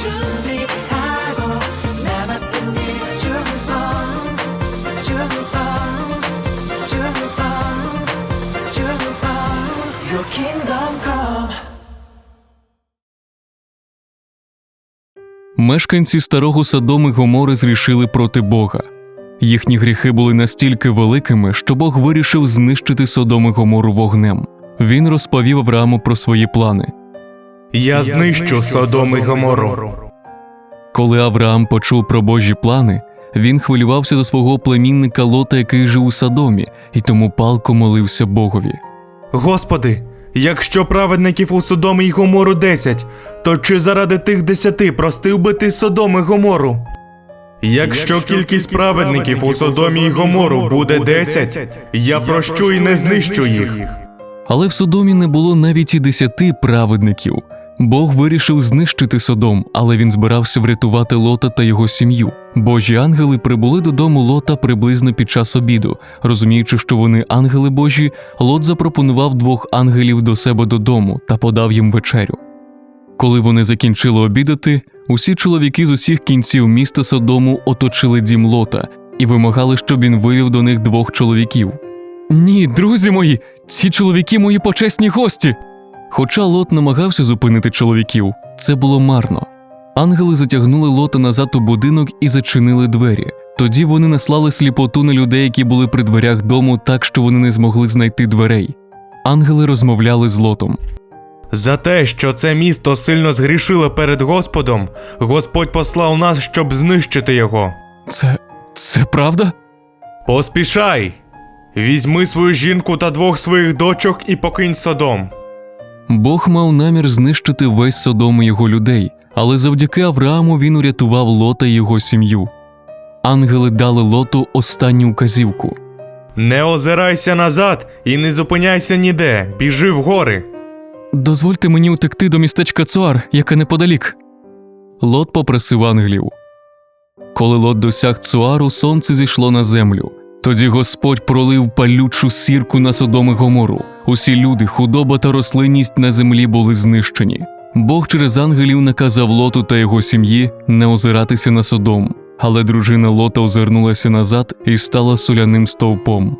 준비하고 남았던 일 충성 충성 충성 충성 Your kingdom come Мешканці старого Содоми Гомори зрішили проти Бога. Їхні гріхи були настільки великими, що Бог вирішив знищити Содом і Гомору вогнем. Він розповів Аврааму про свої плани. Я знищу Содом і Гомору. Коли Авраам почув про Божі плани, він хвилювався за свого племінника Лота, який жив у Содомі, і тому палко молився Богові. Господи, якщо праведників у Содомі й Гомору десять, то чи заради тих десяти простив би ти Содом і Гомору? Якщо кількість праведників у Содомі й Гомору буде десять, я прощу і не знищу їх. Але в Содомі не було навіть і десяти праведників. Бог вирішив знищити Содом, але він збирався врятувати Лота та його сім'ю. Божі ангели прибули додому Лота приблизно під час обіду. Розуміючи, що вони ангели Божі, Лот запропонував двох ангелів до себе додому та подав їм вечерю. Коли вони закінчили обідати, усі чоловіки з усіх кінців міста Содому оточили дім Лота і вимагали, щоб він вивів до них двох чоловіків. Ні, друзі мої, ці чоловіки мої почесні гості. Хоча Лот намагався зупинити чоловіків, це було марно. Ангели затягнули Лота назад у будинок і зачинили двері. Тоді вони наслали сліпоту на людей, які були при дверях дому, так що вони не змогли знайти дверей. Ангели розмовляли з Лотом. За те, що це місто сильно згрішило перед Господом, Господь послав нас, щоб знищити його. Це. це правда? Поспішай! Візьми свою жінку та двох своїх дочок і покинь Содом. Бог мав намір знищити весь Содом і його людей, але завдяки Аврааму він урятував Лота і його сім'ю. Ангели дали Лоту останню указівку. Не озирайся назад і не зупиняйся ніде, біжи в гори. Дозвольте мені утекти до містечка Цуар, яке неподалік. Лот попросив ангелів. Коли Лот досяг Цуару, сонце зійшло на землю. Тоді Господь пролив палючу сірку на Содом і Гомору. Усі люди, худоба та рослинність на землі були знищені. Бог через ангелів наказав Лоту та його сім'ї не озиратися на Содом, але дружина Лота озирнулася назад і стала соляним стовпом.